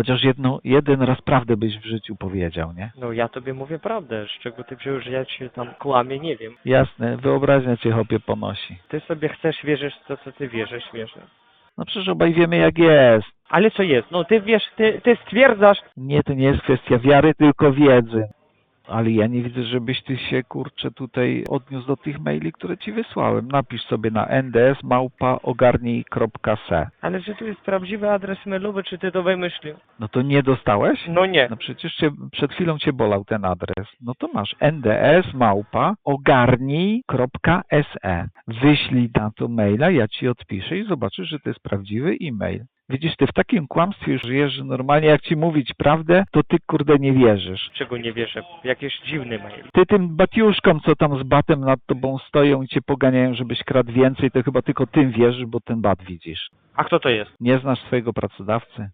Chociaż jedną, jeden raz prawdę byś w życiu powiedział, nie? No ja tobie mówię prawdę, z czego ty wziąłeś, że ja cię tam kłamię, nie wiem. Jasne, wyobraźnia cię chopie ponosi. Ty sobie chcesz wierzyć w to, co ty wierzysz, wierzę. No przecież obaj wiemy jak jest. Ale co jest? No ty wiesz, ty, ty stwierdzasz, Nie, to nie jest kwestia wiary, tylko wiedzy. Ale ja nie widzę, żebyś ty się, kurczę, tutaj odniósł do tych maili, które ci wysłałem. Napisz sobie na nds małpa ogarnij.se. ale że tu jest prawdziwy adres mailowy, czy ty to wymyślił? No to nie dostałeś? No nie. No przecież cię, przed chwilą cię bolał ten adres. No to masz nds małpa ogarnij.se. Wyślij na to maila, ja ci odpiszę i zobaczysz, że to jest prawdziwy e-mail. Widzisz, ty w takim kłamstwie żyjesz, że normalnie jak ci mówić prawdę, to ty kurde nie wierzysz. Czego nie wierzę? Jakiś dziwny mail. Ty tym batiuszkom, co tam z batem nad tobą stoją i cię poganiają, żebyś kradł więcej, to chyba tylko tym wierzysz, bo ten bat widzisz. A kto to jest? Nie znasz swojego pracodawcy?